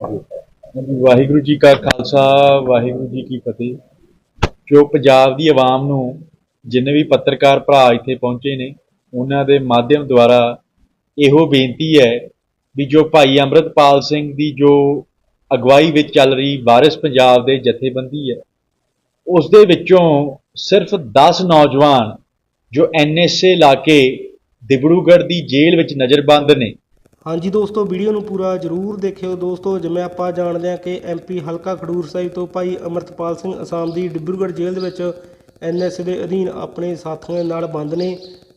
ਹਾਂਜੀ, ਵਾਹਿਗੁਰੂ ਜੀ ਕਾ ਖਾਲਸਾ ਵਾਹਿਗੁਰੂ ਜੀ ਕੀ ਫਤਿਹ। ਜੋ ਪੰਜਾਬ ਦੀ ਆਵਾਮ ਨੂੰ ਜਿੰਨੇ ਵੀ ਪੱਤਰਕਾਰ ਭਰਾ ਇੱਥੇ ਪਹੁੰਚੇ ਨੇ ਉਹਨਾਂ ਦੇ ਮਾਧਿਅਮ ਦੁਆਰਾ ਇਹੋ ਬੇਨਤੀ ਹੈ ਵੀ ਜੋ ਭਾਈ ਅੰਮ੍ਰਿਤਪਾਲ ਸਿੰਘ ਦੀ ਜੋ ਅਗਵਾਈ ਵਿੱਚ ਚੱਲ ਰਹੀ ਵਾਰਿਸ ਪੰਜਾਬ ਦੇ ਜਥੇਬੰਦੀ ਹੈ ਉਸ ਦੇ ਵਿੱਚੋਂ ਸਿਰਫ 10 ਨੌਜਵਾਨ ਜੋ ਐਨਐਸਏ ਲਾ ਕੇ ਦਿਬੜੂਗੜ੍ਹ ਦੀ ਜੇਲ੍ਹ ਵਿੱਚ ਨਜ਼ਰਬੰਦ ਨੇ ਹਾਂਜੀ ਦੋਸਤੋ, ਵੀਡੀਓ ਨੂੰ ਪੂਰਾ ਜਰੂਰ ਦੇਖਿਓ। ਦੋਸਤੋ, ਜਿਵੇਂ ਆਪਾਂ ਜਾਣਦੇ ਹਾਂ ਕਿ ਐਮਪੀ ਹਲਕਾ ਖਡੂਰ ਸਾਹਿਬ ਤੋਂ ਭਾਈ ਅਮਰਤਪਾਲ ਸਿੰਘ ਅਸਾਮ ਦੀ ਡਿਬਰੂਗੜ੍ਹ ਜੇਲ੍ਹ ਦੇ ਵਿੱਚ ਐਨਐਸ ਦੇ ਅਧੀਨ ਆਪਣੇ ਸਾਥੀਆਂ ਨਾਲ ਬੰਦ ਨੇ।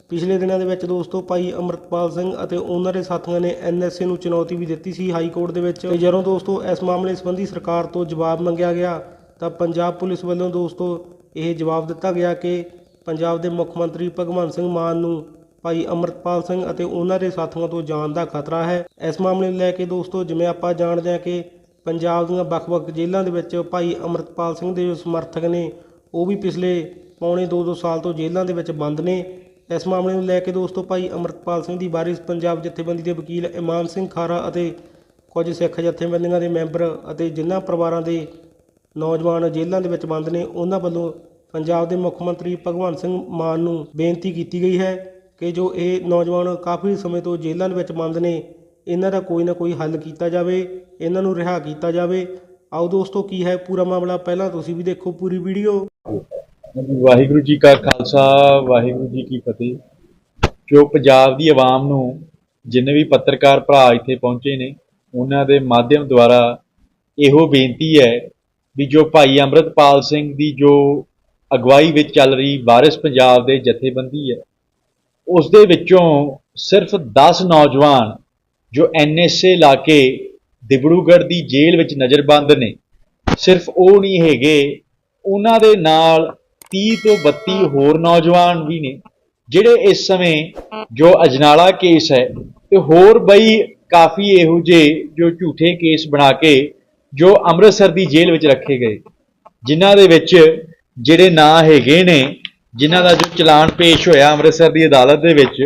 ਪਿਛਲੇ ਦਿਨਾਂ ਦੇ ਵਿੱਚ ਦੋਸਤੋ, ਭਾਈ ਅਮਰਤਪਾਲ ਸਿੰਘ ਅਤੇ ਉਹਨਾਂ ਦੇ ਸਾਥੀਆਂ ਨੇ ਐਨਐਸਏ ਨੂੰ ਚੁਣੌਤੀ ਵੀ ਦਿੱਤੀ ਸੀ ਹਾਈ ਕੋਰਟ ਦੇ ਵਿੱਚ। ਤੇ ਜਦੋਂ ਦੋਸਤੋ, ਇਸ ਮਾਮਲੇ ਸੰਬੰਧੀ ਸਰਕਾਰ ਤੋਂ ਜਵਾਬ ਮੰਗਿਆ ਗਿਆ, ਤਾਂ ਪੰਜਾਬ ਪੁਲਿਸ ਵੱਲੋਂ ਦੋਸਤੋ, ਇਹ ਜਵਾਬ ਦਿੱਤਾ ਗਿਆ ਕਿ ਪੰਜਾਬ ਦੇ ਮੁੱਖ ਮੰਤਰੀ ਭਗਵੰਤ ਸਿੰਘ ਮਾਨ ਨੂੰ ਭਾਈ ਅਮਰਤਪਾਲ ਸਿੰਘ ਅਤੇ ਉਹਨਾਂ ਦੇ ਸਾਥੀਆਂ ਤੋਂ ਜਾਨ ਦਾ ਖਤਰਾ ਹੈ। ਇਸ ਮਾਮਲੇ ਨੂੰ ਲੈ ਕੇ ਦੋਸਤੋ, ਜਿਵੇਂ ਆਪਾਂ ਜਾਣਦੇ ਹਾਂ ਕਿ ਪੰਜਾਬ ਦੀਆਂ ਵੱਖ-ਵੱਖ ਜੇਲ੍ਹਾਂ ਦੇ ਵਿੱਚ ਭਾਈ ਅਮਰਤਪਾਲ ਸਿੰਘ ਦੇ ਜੋ ਸਮਰਥਕ ਨੇ, ਉਹ ਵੀ ਪਿਛਲੇ ਪੌਣੇ 2-2 ਸਾਲ ਤੋਂ ਜੇਲ੍ਹਾਂ ਦੇ ਵਿੱਚ ਬੰਦ ਨੇ। ਇਸ ਮਾਮਲੇ ਨੂੰ ਲੈ ਕੇ ਦੋਸਤੋ, ਭਾਈ ਅਮਰਤਪਾਲ ਸਿੰਘ ਦੀ ਵਾਰਿਸ ਪੰਜਾਬ ਜਥੇਬੰਦੀ ਦੇ ਵਕੀਲ ਇਮਾਨ ਸਿੰਘ ਖਾਰਾ ਅਤੇ ਕੁਝ ਸਿੱਖ ਜਥੇਬੰਦੀਆਂ ਦੇ ਮੈਂਬਰ ਅਤੇ ਜਿਨ੍ਹਾਂ ਪਰਿਵਾਰਾਂ ਦੇ ਨੌਜਵਾਨ ਜੇਲ੍ਹਾਂ ਦੇ ਵਿੱਚ ਬੰਦ ਨੇ, ਉਹਨਾਂ ਵੱਲੋਂ ਪੰਜਾਬ ਦੇ ਮੁੱਖ ਮੰਤਰੀ ਭਗਵੰਤ ਸਿੰਘ ਮਾਨ ਨੂੰ ਬੇਨਤੀ ਕੀਤੀ ਗਈ ਹੈ। ਕਿ ਜੋ ਇਹ ਨੌਜਵਾਨ ਕਾਫੀ ਸਮੇਂ ਤੋਂ ਜੇਲ੍ਹਾਂ ਦੇ ਵਿੱਚ ਬੰਦ ਨੇ ਇਹਨਾਂ ਦਾ ਕੋਈ ਨਾ ਕੋਈ ਹੱਲ ਕੀਤਾ ਜਾਵੇ ਇਹਨਾਂ ਨੂੰ ਰਿਹਾ ਕੀਤਾ ਜਾਵੇ। ਆਓ ਦੋਸਤੋ ਕੀ ਹੈ ਪੂਰਾ ਮਾਮਲਾ? ਪਹਿਲਾਂ ਤੁਸੀਂ ਵੀ ਦੇਖੋ ਪੂਰੀ ਵੀਡੀਓ। ਹਾਂਜੀ, ਵਾਹਿਗੁਰੂ ਜੀ ਕਾ ਖਾਲਸਾ ਵਾਹਿਗੁਰੂ ਜੀ ਕੀ ਫਤਿਹ। ਜੋ ਪੰਜਾਬ ਦੀ ਆਵਾਮ ਨੂੰ ਜਿੰਨੇ ਵੀ ਪੱਤਰਕਾਰ ਭਰਾ ਇੱਥੇ ਪਹੁੰਚੇ ਨੇ ਉਹਨਾਂ ਦੇ ਮਾਧਿਅਮ ਦੁਆਰਾ ਇਹੋ ਬੇਨਤੀ ਹੈ ਵੀ ਜੋ ਭਾਈ ਅੰਮ੍ਰਿਤਪਾਲ ਸਿੰਘ ਦੀ ਜੋ ਅਗਵਾਈ ਵਿੱਚ ਚੱਲ ਰਹੀ ਵਾਰਿਸ ਪੰਜਾਬ ਦੇ ਜਥੇਬੰਦੀ ਹੈ ਉਸ ਦੇ ਵਿੱਚੋਂ ਸਿਰਫ 10 ਨੌਜਵਾਨ ਜੋ ਐਨਐਸਏ ਲਾ ਕੇ ਦਿਬੜੂਗੜ੍ਹ ਦੀ ਜੇਲ੍ਹ ਵਿੱਚ ਨਜ਼ਰਬੰਦ ਨੇ, ਸਿਰਫ ਉਹ ਨਹੀਂ ਹੈਗੇ, ਉਹਨਾਂ ਦੇ ਨਾਲ 30 ਤੋਂ 32 ਹੋਰ ਨੌਜਵਾਨ ਵੀ ਨੇ, ਜਿਹੜੇ ਇਸ ਸਮੇਂ ਜੋ ਅਜਨਾਲਾ ਕੇਸ ਹੈ ਤੇ ਹੋਰ ਬਈ ਕਾਫੀ ਇਹੋ ਜਿਹੇ ਜੋ ਝੂਠੇ ਕੇਸ ਬਣਾ ਕੇ ਜੋ ਅੰਮ੍ਰਿਤਸਰ ਦੀ ਜੇਲ੍ਹ ਵਿੱਚ ਰੱਖੇ ਗਏ, ਜਿਨ੍ਹਾਂ ਦੇ ਵਿੱਚ ਜਿਹੜੇ ਨਾਂ ਹੈਗੇ ਨੇ ਜਿਨ੍ਹਾਂ ਦਾ ਜੋ ਚਲਾਨ ਪੇਸ਼ ਹੋਇਆ ਅੰਮ੍ਰਿਤਸਰ ਦੀ ਅਦਾਲਤ ਦੇ ਵਿੱਚ,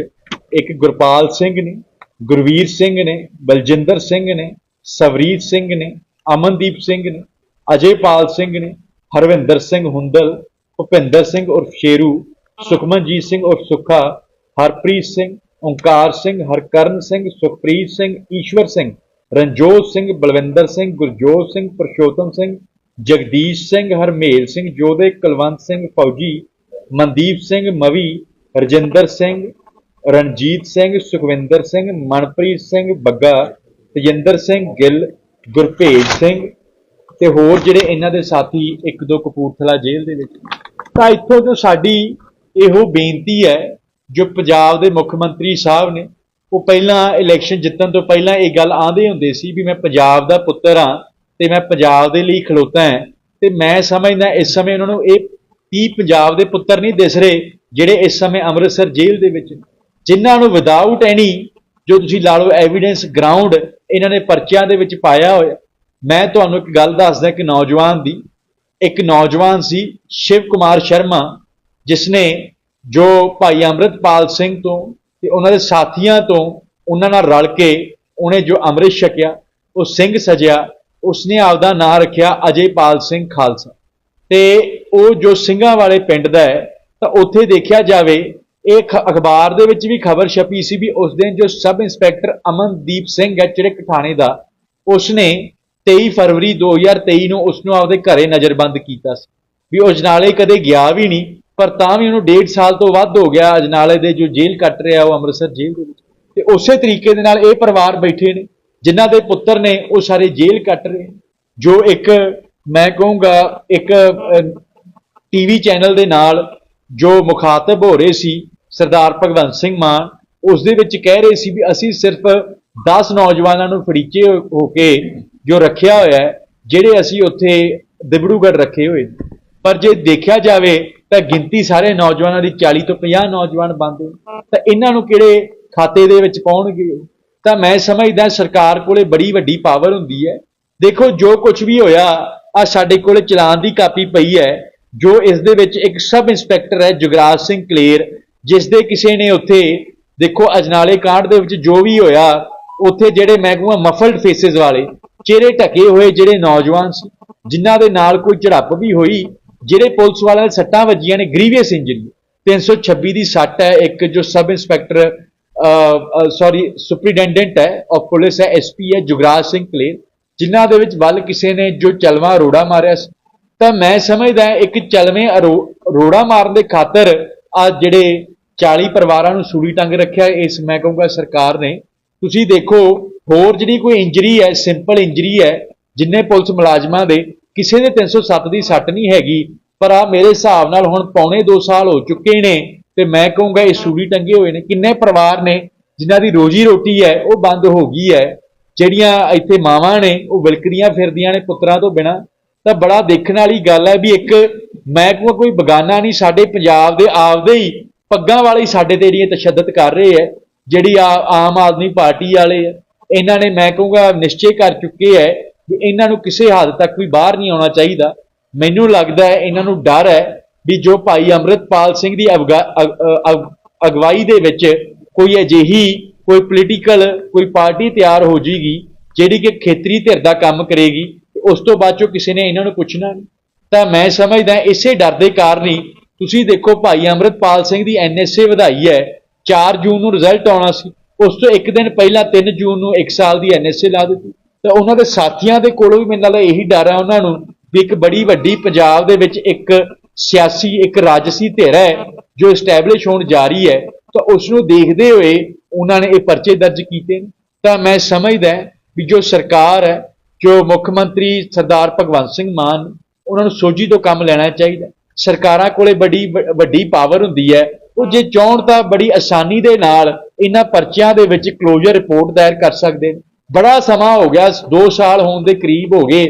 ਇੱਕ ਗੁਰਪਾਲ ਸਿੰਘ ਨੇ, ਗੁਰਵੀਰ ਸਿੰਘ ਨੇ, ਬਲਜਿੰਦਰ ਸਿੰਘ ਨੇ, ਸਵਰੀਤ ਸਿੰਘ ਨੇ, ਅਮਨਦੀਪ ਸਿੰਘ ਨੇ, ਅਜੇਪਾਲ ਸਿੰਘ ਨੇ, ਹਰਵਿੰਦਰ ਸਿੰਘ ਹੁੰਦਲ, ਭੁਪਿੰਦਰ ਸਿੰਘ ਉਰਫ ਸ਼ੇਰੂ, ਸੁਖਮਨਜੀਤ ਸਿੰਘ ਉਰਫ ਸੁੱਖਾ, ਹਰਪ੍ਰੀਤ ਸਿੰਘ, ਓਂਕਾਰ ਸਿੰਘ, ਹਰਕਰਨ ਸਿੰਘ, ਸੁਖਪ੍ਰੀਤ ਸਿੰਘ, ਈਸ਼ਵਰ ਸਿੰਘ, ਰਣਜੋਤ ਸਿੰਘ, ਬਲਵਿੰਦਰ ਸਿੰਘ, ਗੁਰਜੋਤ ਸਿੰਘ, ਪ੍ਰਸ਼ੋਤਮ ਸਿੰਘ, ਜਗਦੀਸ਼ ਸਿੰਘ, ਹਰਮੇਲ ਸਿੰਘ, ਜੋਧੇ, ਕੁਲਵੰਤ ਸਿੰਘ, ਫੌਜੀ ਮਨਦੀਪ ਸਿੰਘ, ਮਵੀ, ਰਜਿੰਦਰ ਸਿੰਘ, ਰਣਜੀਤ ਸਿੰਘ, ਸੁਖਵਿੰਦਰ ਸਿੰਘ, ਮਨਪ੍ਰੀਤ ਸਿੰਘ ਬੱਗਾ, ਤੇਜਿੰਦਰ ਸਿੰਘ ਗਿੱਲ ਗੁਰਭੇਜ ਸਿੰਘ ਤੇ ਹੋਰ ਜਿਹੜੇ ਇਹਨਾਂ ਦੇ ਸਾਥੀ ਇੱਕ ਦੋ ਕਪੂਰਥਲਾ ਜੇਲ੍ਹ ਦੇ ਵਿੱਚ। ਤਾਂ ਇੱਥੋਂ ਜੋ ਸਾਡੀ ਇਹੋ ਬੇਨਤੀ ਹੈ, ਜੋ ਪੰਜਾਬ ਦੇ ਮੁੱਖ ਮੰਤਰੀ ਸਾਹਿਬ ਨੇ, ਉਹ ਪਹਿਲਾਂ ਇਲੈਕਸ਼ਨ ਜਿੱਤਣ ਤੋਂ ਪਹਿਲਾਂ ਇਹ ਗੱਲ ਆਂਦੇ ਹੁੰਦੇ ਸੀ ਵੀ ਮੈਂ ਪੰਜਾਬ ਦਾ ਪੁੱਤਰ ਹਾਂ ਤੇ ਮੈਂ ਪੰਜਾਬ ਦੇ ਲਈ ਖਲੋਤਾ ਹਾਂ ਤੇ ਮੈਂ ਸਮਝਦਾ ਇਸ ਸਮੇਂ ਉਹਨਾਂ ਨੂੰ ਇਹ 30 ਪੰਜਾਬ ਦੇ ਪੁੱਤਰ ਨਹੀਂ ਦਿਸ ਰਹੇ ਜਿਹੜੇ ਇਸ ਸਮੇਂ ਅੰਮ੍ਰਿਤਸਰ ਜੇਲ੍ਹ ਦੇ ਵਿੱਚ? ਨੇ। ਜਿਨ੍ਹਾਂ ਨੂੰ ਵਿਦਆਊਟ ਐਨੀ ਜੋ ਤੁਸੀਂ ਲਾ ਲਓ ਐਵੀਡੈਂਸ ਗਰਾਊਂਡ ਇਹਨਾਂ ਨੇ ਪਰਚਿਆਂ ਦੇ ਵਿੱਚ ਪਾਇਆ ਹੋਇਆ। ਮੈਂ ਤੁਹਾਨੂੰ ਇੱਕ ਗੱਲ ਦੱਸਦਾ ਕਿ ਨੌਜਵਾਨ ਦੀ। ਇੱਕ ਨੌਜਵਾਨ ਸੀ, ਸ਼ਿਵ ਕੁਮਾਰ ਸ਼ਰਮਾ ਜਿਸ ਨੇ ਜੋ ਭਾਈ ਅੰਮ੍ਰਿਤਪਾਲ ਸਿੰਘ ਤੋਂ ਤੇ ਉਹਨਾਂ ਦੇ ਸਾਥੀਆਂ ਤੋਂ ਉਹਨਾਂ ਨਾਲ ਰਲ ਕੇ ਉਹਨੇ ਜੋ ਅੰਮ੍ਰਿਤ ਛਕਿਆ, ਉਹ ਸਿੰਘ ਸਜਿਆ, ਉਸਨੇ ਆਪਦਾ ਨਾਂ ਰੱਖਿਆ ਅਜੇਪਾਲ ਸਿੰਘ ਖਾਲਸਾ। ਤੇ ਉਹ ਜੋ ਸਿੰਘਾਂ ਵਾਲੇ ਪਿੰਡ ਦਾ ਹੈ, ਤਾਂ ਉੱਥੇ ਦੇਖਿਆ ਜਾਵੇ, ਇਹ ਅਖਬਾਰ ਦੇ ਵਿੱਚ ਵੀ ਖਬਰ ਛਪੀ ਸੀ ਵੀ ਉਸ ਦਿਨ ਜੋ ਸਬ ਇੰਸਪੈਕਟਰ ਅਮਨਦੀਪ ਸਿੰਘ ਹੈ ਚਿੜਕ ਥਾਣੇ ਦਾ, ਉਸਨੇ 23 ਫਰਵਰੀ 2023 ਨੂੰ ਉਸ ਨੂੰ ਆਪਦੇ ਘਰੇ ਨਜ਼ਰਬੰਦ ਕੀਤਾ ਸੀ। ਵੀ ਉਹ ਅਜਨਾਲੇ ਕਦੇ ਗਿਆ ਵੀ ਨਹੀਂ, ਪਰ ਤਾਂ ਵੀ ਉਹਨੂੰ 1.5 ਸਾਲ ਤੋਂ ਵੱਧ ਹੋ ਗਿਆ ਅਜਨਾਲੇ ਦੇ ਜੋ ਜੇਲ੍ਹ ਕੱਟ ਰਿਹਾ ਉਹ ਅੰਮ੍ਰਿਤਸਰ ਜੇਲ੍ਹ ਦੇ ਵਿੱਚ। ਤੇ ਉਸੇ ਤਰੀਕੇ ਦੇ ਨਾਲ ਇਹ ਪਰਿਵਾਰ ਬੈਠੇ ਨੇ, ਜਿਨ੍ਹਾਂ ਦੇ ਪੁੱਤਰ ਨੇ ਉਹ ਸਾਰੇ ਜੇਲ੍ਹ ਕੱਟ ਰਹੇ ਜੋ ਇੱਕ ਮੈਂ ਕਹੂੰਗਾ ਇੱਕ ਟੀਵੀ ਚੈਨਲ ਦੇ ਨਾਲ ਜੋ ਮੁਖਾਤਬ ਹੋ ਰਹੇ ਸੀ, ਸਰਦਾਰ ਭਗਵੰਤ ਸਿੰਘ ਮਾਨ, ਉਸ ਦੇ ਵਿੱਚ ਕਹਿ ਰਹੇ ਸੀ ਵੀ ਅਸੀਂ ਸਿਰਫ 10 ਨੌਜਵਾਨਾਂ ਨੂੰ ਫੜੀਚੇ ਹੋ ਕੇ ਜੋ ਰੱਖਿਆ ਹੋਇਆ ਹੈ, ਜਿਹੜੇ ਅਸੀਂ ਉੱਥੇ ਦਿਬੜੂਗੜ੍ਹ ਰੱਖੇ ਹੋਏ ਪਰ ਜੇ ਦੇਖਿਆ ਜਾਵੇ ਤਾਂ ਗਿਣਤੀ ਸਾਰੇ ਨੌਜਵਾਨਾਂ ਦੀ 40 ਤੋਂ 50 ਨੌਜਵਾਨ ਬੰਦੇ ਤਾਂ ਇਹਨਾਂ ਨੂੰ ਕਿਹੜੇ ਖਾਤੇ ਦੇ ਵਿੱਚ ਪਾਉਣਗੇ? ਤਾਂ ਮੈਂ ਸਮਝਦਾ ਸਰਕਾਰ ਕੋਲੇ ਬੜੀ ਵੱਡੀ ਪਾਵਰ ਹੁੰਦੀ ਹੈ। ਦੇਖੋ ਜੋ ਕੁਝ ਵੀ ਹੋਇਆ ਆ ਸਾਡੇ ਕੋਲ ਚਲਾਨ ਦੀ ਕਾਪੀ ਪਈ ਹੈ, ਜੋ ਇਸ ਦੇ ਵਿੱਚ ਇੱਕ ਸਬ ਇੰਸਪੈਕਟਰ ਹੈ, ਜੁਗਰਾਜ ਸਿੰਘ ਕਲੇਰ, ਜਿਸ ਦੇ ਕਿਸੇ ਨੇ ਉੱਥੇ, ਦੇਖੋ ਅਜਨਾਲੇ ਕਾਂਡ ਦੇ ਵਿੱਚ ਜੋ ਵੀ ਹੋਇਆ, ਉੱਥੇ ਜਿਹੜੇ ਮੈਂ ਮਫਲਡ ਫੇਸਿਸ ਵਾਲੇ, ਚਿਹਰੇ ਢਕੇ ਹੋਏ ਜਿਹੜੇ ਨੌਜਵਾਨ ਸੀ, ਜਿਨ੍ਹਾਂ ਦੇ ਨਾਲ ਕੋਈ ਝੜਪ ਵੀ ਹੋਈ, ਜਿਹੜੇ ਪੁਲਿਸ ਵਾਲਿਆਂ ਦੇ ਸੱਟਾਂ ਵੱਜੀਆਂ ਨੇ ਗ੍ਰੀਵੀਅਸ ਇੰਜਰੀ 326 ਦੀ ਸੱਟ ਹੈ, ਇੱਕ ਜੋ ਸਬ ਇੰਸਪੈਕਟਰ ਸੌਰੀ ਸੁਪਰੀਡੈਂਡੈਂਟ ਹੈ ਆਫ ਪੁਲਿਸ ਹੈ ਐਸਪੀ ਹੈ, ਜੁਗਰਾਜ ਸਿੰਘ ਕਲੇਰ। ਜਿਨ੍ਹਾਂ ਦੇ ਵਿੱਚ ਵੱਲ ਕਿਸੇ ਨੇ ਜੋ ਚਲਵਾ ਅਰੋੜਾ ਮਾਰਿਆ ਤਾਂ ਮੈਂ ਸਮਝਦਾ ਇੱਕ ਚਲਵੇਂ ਅਰੋ- ਅਰੋੜਾ ਮਾਰਨ ਦੇ ਖਾਤਰ ਆ ਜਿਹੜੇ 40 ਪਰਿਵਾਰਾਂ ਨੂੰ ਸੂਲੀ ਟੰਗ ਰੱਖਿਆ, ਇਸ ਮੈਂ ਕਹੂੰਗਾ ਸਰਕਾਰ ਨੇ। ਤੁਸੀਂ ਦੇਖੋ, ਹੋਰ ਜਿਹੜੀ ਕੋਈ ਇੰਜਰੀ ਹੈ, ਸਿੰਪਲ ਇੰਜਰੀ ਹੈ, ਜਿੰਨੇ ਪੁਲਿਸ ਮੁਲਾਜ਼ਮਾਂ ਦੇ, ਕਿਸੇ ਦੇ 307 ਦੀ ਸੱਟ ਨਹੀਂ ਹੈਗੀ, ਪਰ ਆ ਮੇਰੇ ਹਿਸਾਬ ਨਾਲ ਹੁਣ ਪੌਣੇ 2 ਸਾਲ ਹੋ ਚੁੱਕੇ ਨੇ ਤੇ ਮੈਂ ਕਹੂੰਗਾ ਇਹ ਸੂਰੀ ਟੰਗੇ ਹੋਏ ਨੇ। ਕਿੰਨੇ ਪਰਿਵਾਰ ਨੇ ਜਿਨ੍ਹਾਂ ਦੀ ਰੋਜੀ ਰੋਟੀ ਹੈ, ਉਹ ਬੰਦ ਹੋ ਗਈ ਹੈ। ਜਿਹੜੀਆਂ ਇੱਥੇ ਮਾਵਾਂ ਨੇ, ਉਹ ਵਿਲਕਰੀਆਂ ਫਿਰਦੀਆਂ ਨੇ ਪੁੱਤਰਾਂ ਤੋਂ ਬਿਨਾ, ਤਾਂ ਬੜਾ ਦੇਖਣ ਵਾਲੀ ਗੱਲ ਹੈ ਵੀ ਇੱਕ ਮੈਂ ਕਹੂੰਗਾ ਕੋਈ ਬਗਾਨਾ ਨਹੀਂ, ਸਾਡੇ ਪੰਜਾਬ ਦੇ ਆਪਦੇ ਹੀ ਪੱਗਾਂ ਵਾਲੇ ਹੀ ਸਾਡੇ ਤੇ ਜਿਹੜੀਆਂ ਤਸ਼ੱਦਦ ਕਰ ਰਹੇ ਹੈ, ਜਿਹੜੀ ਆ, ਆਮ ਆਦਮੀ ਪਾਰਟੀ ਵਾਲੇ ਹੈ। ਇਹਨਾਂ ਨੇ ਮੈਂ ਕਹੂੰਗਾ ਨਿਸ਼ਚੈ ਕਰ ਚੁੱਕੇ ਹੈ ਵੀ ਇਹਨਾਂ ਨੂੰ ਕਿਸੇ ਹੱਦ ਤੱਕ ਵੀ ਬਾਹਰ ਨਹੀਂ ਆਉਣਾ ਚਾਹੀਦਾ। ਮੈਨੂੰ ਲੱਗਦਾ ਹੈ ਇਹਨਾਂ ਨੂੰ ਡਰ ਹੈ ਵੀ ਜੋ ਭਾਈ ਅੰਮ੍ਰਿਤਪਾਲ ਸਿੰਘ ਦੀ ਅਵਗਾ- ਅਗਵਾਈ ਦੇ ਵਿੱਚ ਕੋਈ ਅਜਿਹੀ ਕੋਈ ਪੋਲੀਟੀਕਲ ਕੋਈ ਪਾਰਟੀ ਤਿਆਰ ਹੋ ਜੀਗੀ, ਜਿਹੜੀ ਕਿ ਖੇਤਰੀ ਧਿਰ ਦਾ ਕੰਮ ਕਰੇਗੀ ਉਸ ਤੋਂ ਬਾਅਦ ਚੋਂ ਕਿਸੇ ਨੇ ਇਹਨਾਂ ਨੂੰ ਪੁੱਛਣਾ ਨਹੀਂ। ਤਾਂ ਮੈਂ ਸਮਝਦਾ ਇਸੇ ਡਰ ਦੇ ਕਾਰਨ ਹੀ ਤੁਸੀਂ ਦੇਖੋ ਭਾਈ ਅੰਮ੍ਰਿਤਪਾਲ ਸਿੰਘ ਦੀ ਐਨਐਸਏ ਵਧਾਈ ਹੈ 4 ਜੂਨ ਨੂੰ ਰਿਜ਼ਲਟ ਆਉਣਾ ਸੀ, ਉਸ ਤੋਂ ਇੱਕ ਦਿਨ ਪਹਿਲਾਂ 3 ਜੂਨ ਨੂੰ 1 ਸਾਲ ਦੀ ਐਨਐਸਏ ਲਾ ਦਿੱਤੀ। ਤਾਂ ਉਹਨਾਂ ਦੇ ਸਾਥੀਆਂ ਦੇ ਕੋਲੋਂ ਵੀ ਮੈਨੂੰ ਲੱਗਦਾ ਇਹੀ ਡਰ ਹੈ ਉਹਨਾਂ ਨੂੰ ਵੀ ਇੱਕ ਬੜੀ ਵੱਡੀ ਪੰਜਾਬ ਦੇ ਵਿੱਚ ਇੱਕ ਸਿਆਸੀ, ਇੱਕ ਰਾਜਸੀ ਧਿਰ ਹੈ, ਜੋ ਐਸਟੈਬਲਿਸ਼ ਹੋਣ ਜਾ ਰਹੀ ਹੈ। ਤਾਂ ਉਸ ਨੂੰ ਦੇਖਦੇ ਹੋਏ ਉਹਨਾਂ ਨੇ ਇਹ ਪਰਚੇ ਦਰਜ ਕੀਤੇ ਨੇ। ਤਾਂ ਮੈਂ ਸਮਝਦਾ ਵੀ ਜੋ ਸਰਕਾਰ ਹੈ, ਜੋ ਮੁੱਖ ਮੰਤਰੀ ਸਰਦਾਰ ਭਗਵੰਤ ਸਿੰਘ ਮਾਨ, ਉਹਨਾਂ ਨੂੰ ਸੋਝੀ ਤੋਂ ਕੰਮ ਲੈਣਾ ਚਾਹੀਦਾ ਸਰਕਾਰਾਂ ਕੋਲੇ ਬੜੀ ਵੱਡੀ ਪਾਵਰ ਹੁੰਦੀ ਹੈ। ਉਹ ਜੇ ਚਾਹਣ ਤਾਂ ਬੜੀ ਆਸਾਨੀ ਦੇ ਨਾਲ ਇਹਨਾਂ ਪਰਚਿਆਂ ਦੇ ਵਿੱਚ ਕਲੋਜ਼ਰ ਰਿਪੋਰਟ ਦਾਇਰ ਕਰ ਸਕਦੇ ਨੇ। ਬੜਾ ਸਮਾਂ ਹੋ ਗਿਆ 2 ਸਾਲ ਹੋਣ ਦੇ ਕਰੀਬ ਹੋ ਗਏ।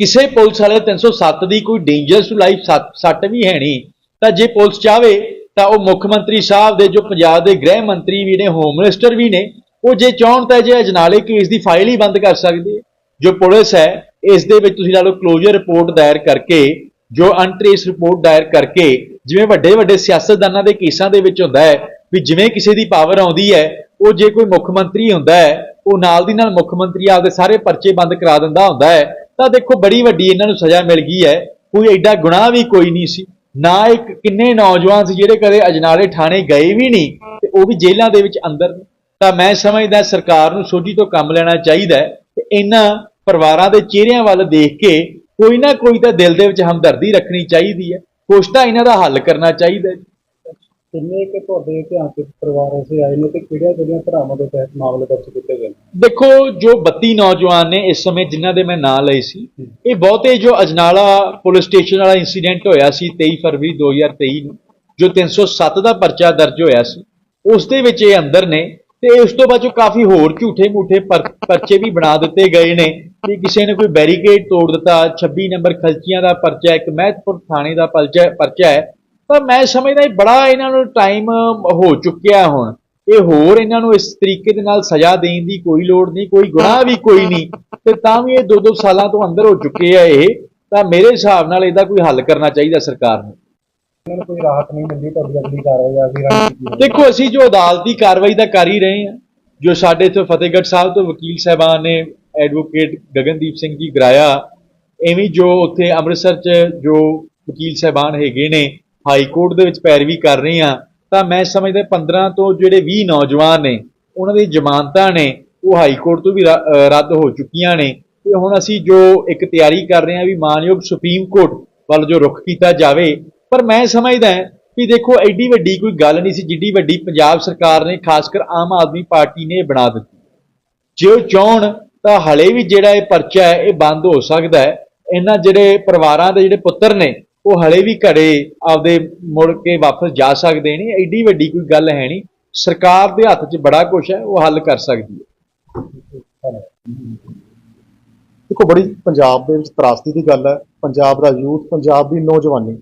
ਕਿਸੇ ਪੁਲਿਸ ਵਾਲੇ 307 ਦੀ ਕੋਈ ਡੇਂਜਰਸ ਟੂ ਲਾਈਫ ਸੱਟ ਵੀ ਹੈ ਨਹੀਂ। ਤਾਂ ਜੇ ਪੁਲਿਸ ਚਾਵੇ ਤਾਂ ਉਹ ਮੁੱਖ ਮੰਤਰੀ ਸਾਹਿਬ ਦੇ, ਜੋ ਪੰਜਾਬ ਦੇ ਗ੍ਰਹਿ ਮੰਤਰੀ ਵੀ ਨੇ ਹੋਮ ਮਿਨਿਸਟਰ ਵੀ ਨੇ, ਉਹ ਜੇ ਚਾਹਣ ਤਾਂ ਜੇ ਅਜਨਾਲੇ ਕੇਸ ਦੀ ਫਾਈਲ ਹੀ ਬੰਦ ਕਰ ਸਕਦੇ ਜੋ ਪੁਲਿਸ ਹੈ, ਇਸ ਦੇ ਵਿੱਚ ਤੁਸੀਂ ਲਾ ਲਓ ਕਲੋਜ਼ਰ ਰਿਪੋਰਟ ਦਾਇਰ ਕਰਕੇ, ਜੋ ਅਨਟ੍ਰੇਸ ਰਿਪੋਰਟ ਦਾਇਰ ਕਰਕੇ, ਜਿਵੇਂ ਵੱਡੇ ਵੱਡੇ ਸਿਆਸਤਦਾਨਾਂ ਦੇ ਕੇਸਾਂ ਦੇ ਵਿੱਚ ਹੁੰਦਾ ਹੈ, ਵੀ ਜਿਵੇਂ ਕਿਸੇ ਦੀ ਪਾਵਰ ਆਉਂਦੀ ਹੈ, ਉਹ ਜੇ ਕੋਈ ਮੁੱਖ ਮੰਤਰੀ ਹੁੰਦਾ ਹੈ, ਉਹ ਨਾਲ ਦੀ ਨਾਲ ਮੁੱਖ ਮੰਤਰੀ ਆਪਦੇ ਸਾਰੇ ਪਰਚੇ ਬੰਦ ਕਰਾ ਦਿੰਦਾ ਹੁੰਦਾ ਹੈ, ਤਾਂ ਦੇਖੋ ਬੜੀ ਵੱਡੀ ਇਹਨਾਂ ਨੂੰ ਸਜ਼ਾ ਮਿਲ ਗਈ ਹੈ, ਕੋਈ ਐਡਾ ਗੁਨਾਹ ਵੀ ਕੋਈ ਨਹੀਂ ਸੀ। ਨਾ ਇੱਕ ਕਿੰਨੇ ਨੌਜਵਾਨ ਸੀ ਜਿਹੜੇ ਕਦੇ ਅਜਨਾਲੇ ਥਾਣੇ ਗਏ ਵੀ ਨਹੀਂ ਤੇ ਉਹ ਵੀ ਜੇਲ੍ਹਾਂ ਦੇ ਵਿੱਚ ਅੰਦਰ ਨੇ। ਤਾਂ ਮੈਂ ਸਮਝਦਾ ਸਰਕਾਰ ਨੂੰ ਸੋਝੀ ਤੋਂ ਕੰਮ ਲੈਣਾ ਚਾਹੀਦਾ ਹੈ ਤੇ ਇਹਨਾਂ ਪਰਿਵਾਰਾਂ ਦੇ ਚਿਹਰਿਆਂ ਵੱਲ ਦੇਖ ਕੇ ਕੋਈ ਨਾ ਕੋਈ ਤਾਂ ਦਿਲ ਦੇ ਵਿੱਚ ਹਮਦਰਦੀ ਰੱਖਣੀ ਚਾਹੀਦੀ ਹੈ। ਕੁਛ ਤਾਂ ਇਹਨਾਂ ਦਾ ਹੱਲ ਕਰਨਾ ਚਾਹੀਦਾ ਹੈ। ਕਿੰਨੇ ਕਿ ਤੁਹਾਡੇ ਧਿਆਨ ਚ ਪਰਿਵਾਰ ਐਸੇ ਆਏ ਨੇ ਤੇ ਕਿਹੜੀਆਂ ਕਿਹੜੀਆਂ ਧਰਾਵਾਂ ਦੇ ਤਹਿਤ ਮਾਮਲੇ ਦਰਜ ਕੀਤੇ ਗਏ ਦੇਖੋ ਜੋ 32 ਨੌਜਵਾਨ ਨੇ ਇਸ ਸਮੇਂ ਜਿਨ੍ਹਾਂ ਦੇ ਮੈਂ ਨਾਂ ਲਏ ਸੀ ਇਹ ਬਹੁਤੇ ਜੋ ਅਜਨਾਲਾ ਪੁਲਿਸ ਸਟੇਸ਼ਨ ਵਾਲਾ ਇਨਸੀਡੈਂਟ ਹੋਇਆ ਸੀ 23 ਫਰਵਰੀ 2023 ਨੂੰ ਜੋ 307 ਦਾ ਪਰਚਾ ਦਰਜ ਹੋਇਆ ਸੀ ਉਸ ਦੇ ਵਿੱਚ ਇਹ ਅੰਦਰ ਨੇ ਤੇ ਉਸ ਤੋਂ ਬਾਅਦ ਜੋ ਕਾਫੀ ਹੋਰ ਝੂਠੇ ਮੂਠੇ ਪਰ- ਪਰਚੇ ਵੀ ਬਣਾ ਦਿੱਤੇ ਗਏ ਨੇ ਕਿ ਕਿਸੇ ਨੇ ਕੋਈ ਬੈਰੀਕੇਡ ਤੋੜ ਦਿੱਤਾ 26 ਨੰਬਰ ਖਲਚੀਆਂ ਦਾ ਪਰਚਾ ਇੱਕ ਮਹਿਤਪੁਰ ਥਾਣੇ ਦਾ ਪਰਚਾ ਪਰਚਾ ਹੈ ਤਾਂ ਮੈਂ ਸਮਝਦਾ ਇਹ ਬੜਾ ਇਹਨਾਂ ਨੂੰ ਟਾਈਮ ਹੋ ਚੁੱਕਿਆ ਹੁਣ। ਇਹ ਹੋਰ ਇਹਨਾਂ ਨੂੰ ਇਸ ਤਰੀਕੇ ਦੇ ਨਾਲ ਸਜ਼ਾ ਦੇਣ ਦੀ ਕੋਈ ਲੋੜ ਨਹੀਂ ਕੋਈ ਗੁਨਾਹ ਵੀ ਕੋਈ ਨਹੀਂ। ਤੇ ਤਾਂ ਵੀ ਇਹ ਦੋ ਦੋ ਸਾਲਾਂ ਤੋਂ ਅੰਦਰ ਹੋ ਚੁੱਕੇ ਆ ਇਹ। ਤਾਂ ਮੇਰੇ ਹਿਸਾਬ ਨਾਲ ਇਹਦਾ ਕੋਈ ਹੱਲ ਕਰਨਾ ਚਾਹੀਦਾ ਸਰਕਾਰ ਨੂੰ। ਇਹਨਾਂ ਨੂੰ ਕੋਈ ਰਾਹਤ ਨਹੀਂ ਮਿਲਦੀ ਤੁਹਾਡੀ ਅਗਲੀ ਕਾਰਵਾਈ ਆ ਵੀ ਰਣਨੀਤੀ ਹੈ। ਦੇਖੋ ਅਸੀਂ ਜੋ ਅਦਾਲਤੀ ਕਾਰਵਾਈ ਤਾਂ ਕਰ ਹੀ ਰਹੇ ਹਾਂ ਜੋ ਸਾਡੇ ਤੋਂ ਫਤਿਹਗੜ੍ਹ ਸਾਹਿਬ ਤੋਂ ਵਕੀਲ ਸਾਹਿਬਾਨ ਨੇ ਐਡਵੋਕੇਟ ਗਗਨਦੀਪ ਸਿੰਘ ਜੀ ਗਰਾਇਆ ਐਵੇਂ ਜੋ ਉੱਥੇ ਅੰਮ੍ਰਿਤਸਰ 'ਚ ਜੋ ਵਕੀਲ ਸਾਹਿਬਾਨ ਹੈਗੇ ਨੇ ਹਾਈ ਕੋਰਟ ਦੇ ਵਿੱਚ ਪੈਰਵੀ ਕਰ ਰਹੀ ਹਾਂ, ਤਾਂ ਮੈਂ ਸਮਝਦਾ 15 ਤੋਂ ਜਿਹੜੇ 20 ਨੌਜਵਾਨ ਨੇ, ਉਹਨਾਂ ਦੀ ਜ਼ਮਾਨਤਾਂ ਨੇ, ਉਹ ਹਾਈ ਕੋਰਟ ਤੋਂ ਵੀ ਰੱਦ ਹੋ ਚੁੱਕੀਆਂ ਨੇ। ਤੇ ਹੁਣ ਅਸੀਂ ਜੋ ਇੱਕ ਤਿਆਰੀ ਕਰ ਰਹੇ ਹਾਂ ਵੀ ਮਾਨਯੋਗ ਸੁਪਰੀਮ ਕੋਰਟ ਵੱਲ ਜੋ ਰੁਖ ਕੀਤਾ ਜਾਵੇ, ਪਰ ਮੈਂ ਸਮਝਦਾ ਵੀ ਦੇਖੋ ਐਡੀ ਵੱਡੀ ਕੋਈ ਗੱਲ ਨਹੀਂ ਸੀ, ਜਿੱਡੀ ਵੱਡੀ ਪੰਜਾਬ ਸਰਕਾਰ ਨੇ ਖਾਸ ਕਰ ਆਮ ਆਦਮੀ ਪਾਰਟੀ ਨੇ ਇਹ ਬਣਾ ਦਿੱਤੀ। ਜੇ ਉਹ ਚਾਹਣ, ਤਾਂ ਹਲੇ ਵੀ ਜਿਹੜਾ ਇਹ ਪਰਚਾ ਹੈ, ਇਹ ਬੰਦ ਹੋ ਸਕਦਾ ਹੈ। ਇਹਨਾਂ ਜਿਹੜੇ ਪਰਿਵਾਰਾਂ ਦੇ ਜਿਹੜੇ ਪੁੱਤਰ ਨੇ ਉਹ ਹਲੇ ਵੀ ਘਰੇ ਆਪਦੇ ਮੁੜ ਕੇ ਵਾਪਸ ਜਾ ਸਕਦੇ ਨੇ, ਐਡੀ ਵੱਡੀ ਕੋਈ ਗੱਲ ਹੈ ਨਹੀਂ। ਸਰਕਾਰ ਦੇ ਹੱਥ 'ਚ ਬੜਾ ਕੁਝ ਹੈ, ਉਹ ਹੱਲ ਕਰ ਸਕਦੀ ਹੈ। ਦੇਖੋ, ਬੜੀ ਪੰਜਾਬ ਦੇ ਵਿੱਚ ਤਰਾਸਦੀ ਦੀ ਗੱਲ ਹੈ। ਪੰਜਾਬ ਦਾ ਯੂਥ, ਪੰਜਾਬ ਦੀ ਨੌਜਵਾਨੀ,